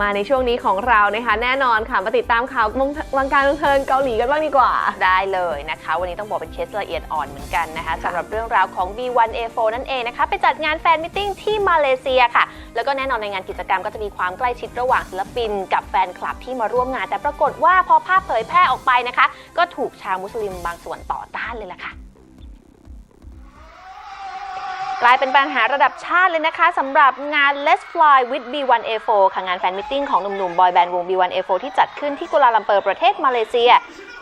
มาในช่วงนี้ของเรานะคะ แน่นอนค่ะมาติดตามข่าววงวงการบันเทิงเกาหลีกันบ้างดีกว่า ได้เลยนะคะ วันนี้ต้องบอกเป็นเคสละเอียดอ่อนเหมือนกันนะคะสำหรับเรื่องราวของ B1A4 นั่นเองนะคะไปจัดงานแฟนมิทติ้งที่มาเลเซียค่ะ แล้วก็แน่นอนในงานกิจกรรมก็จะมีความใกล้ชิดระหว่างศิลปิน กับแฟนคลับที่มาร่วมงาน แต่ปรากฏว่าพอภาพเผยแพร่ออกไปนะคะ ก็ถูกชาวมุสลิมบางส่วนต่อต้านเลยล่ะค่ะ กลายเป็นปัญหาระดับชาติเลยนะคะสำหรับงาน Let's Fly with B1A4 ค่ะงานแฟนมิทติ้งของหนุ่มๆบอยแบนด์วง B1A4 ที่จัดขึ้นที่กัวลาลัมเปอร์ประเทศมาเลเซีย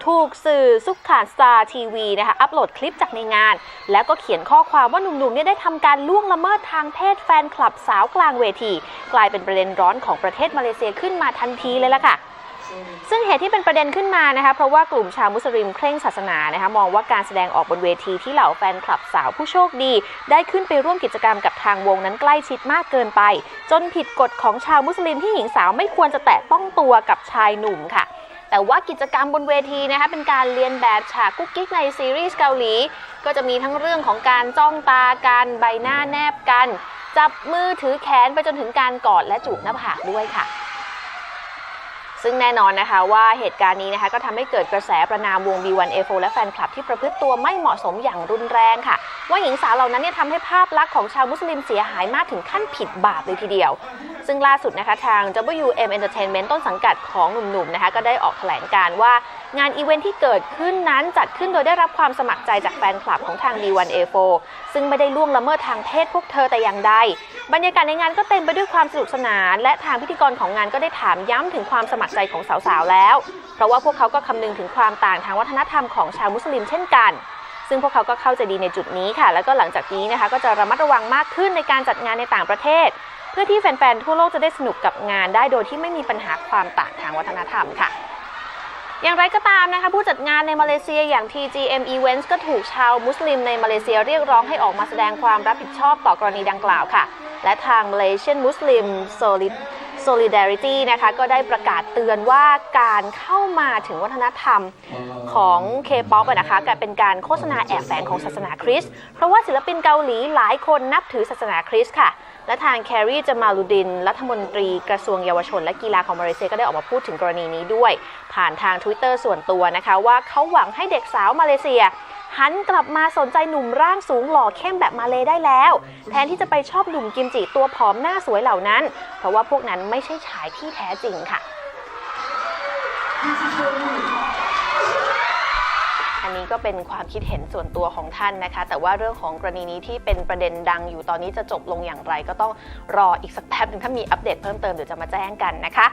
ถูกสื่อซุกขานสตาร์ทีวีนะคะอัปโหลดคลิปจากในงาน แล้วก็เขียนข้อความว่าหนุ่มๆเนี่ยได้ทำการล่วงละเมิดทางเพศแฟนคลับสาวกลางเวที กลายเป็นประเด็นร้อนของประเทศมาเลเซียขึ้นมาทันทีเลยล่ะค่ะ ซึ่งเหตุที่เป็นประเด็นขึ้นมานะคะเพราะว่ากลุ่มชาวมุสลิมเคร่งศาสนานะคะมองว่าการแสดงออกบนเวทีที่เหล่าแฟนคลับสาวผู้โชคดี ได้ขึ้นไปร่วมกิจกรรมกับทางวงนั้นใกล้ชิดมากเกินไป จนผิดกฎของชาวมุสลิมที่หญิงสาวไม่ควรจะแตะต้องตัวกับชายหนุ่มค่ะแต่ว่ากิจกรรมบนเวทีนะคะเป็นการเรียนแบบฉากกุ๊กกิ๊กในซีรีส์เกาหลี ก็จะมีทั้งเรื่องของการจ้องตากันใบหน้าแนบกัน จับมือถือแขนไปจนถึงการกอดและจูบหน้าผากด้วยค่ะ ซึ่งแน่นอนนะคะว่าเหตุการณ์นี้นะคะก็ทำให้เกิดกระแสประนามวง B1A4 และแฟนคลับที่ประพฤติตัวไม่เหมาะสมอย่างรุนแรงค่ะ ว่าหญิงสาวเหล่านั้นเนี่ยทำให้ภาพลักษณ์ของชาวมุสลิมเสียหายมากถึงขั้นผิดบาปเลยทีเดียว ซึ่งล่าสุดนะคะทาง WM Entertainment ต้นสังกัดของหนุ่มๆนะคะก็ได้ออกแถลงการว่างานอีเวนท์ที่เกิดขึ้นนั้นจัดขึ้นโดยได้รับความสมัครใจจากแฟนคลับของทาง B1A4 ซึ่งไม่ได้ล่วงละเมิดทางเพศพวกเธอแต่อย่างใด บรรยากาศในงานก็เต็มไปด้วยความสนุกสนาน และทางพิธีกรของงานก็ได้ถามย้ำถึงความสมัครใจของสาวๆแล้ว เพราะว่าพวกเขาก็คำนึงถึงความต่างทางวัฒนธรรมของชาวมุสลิมเช่นกันซึ่งพวกเขาก็เข้าใจดีในจุดนี้ค่ะ แล้วก็หลังจากนี้นะคะ ก็จะระมัดระวังมากขึ้นในการจัดงานในต่างประเทศ พื่อที่แฟนๆทั่วโลกจะได้สนุกกับงานได้โดยที่ไม่มีปัญหาความต่างทางวัฒนธรรมค่ะอย่างไรก็ตามนะคะผู้จัดงานในมาเลเซียอย่าง TGM Events ก็ถูกชาวมุสลิมในมาเลเซียเรียกร้องให้ออกมาแสดงความรับผิดชอบต่อกรณีดังกล่าวค่ะ และทาง Malaysian Muslim Solid Solidarity นะคะก็ได้ประกาศเตือนว่าการเข้ามาถึงวัฒนธรรมของ K-POP อะนะคะกลายเป็นการโฆษณาแอบแฝงของศาสนาคริสต์เพราะว่าศิลปินเกาหลีหลายคนนับถือศาสนาคริสต์ค่ะ และทางแครีจามาลูดิน รัฐมนตรีกระทรวงเยาวชน และกีฬาของมาเลเซียก็ได้ออกมาพูดถึงกรณีนี้ด้วย ผ่านทาง Twitter ส่วนตัวนะคะ ว่าเขาหวังให้เด็กสาวมาเลเซียหันกลับมาสนใจหนุ่มร่างสูงหล่อเข้มแบบมาเลได้แล้ว แทนที่จะไปชอบหนุ่มกิมจิตัวผอมหน้าสวยเหล่านั้น เพราะว่าพวกนั้นไม่ใช่ชายที่แท้จริงค่ะ นี้ก็เป็นความคิดเห็นส่วนตัวของท่านนะคะ แต่ว่าเรื่องของกรณีนี้ที่เป็นประเด็นดังอยู่ตอนนี้จะจบลงอย่างไร ก็ต้องรออีกสักแป๊บหนึงถ้ามีอัปเดตเพิ่มเติมเดี๋ยวจะมาแจ้งกันนะคะ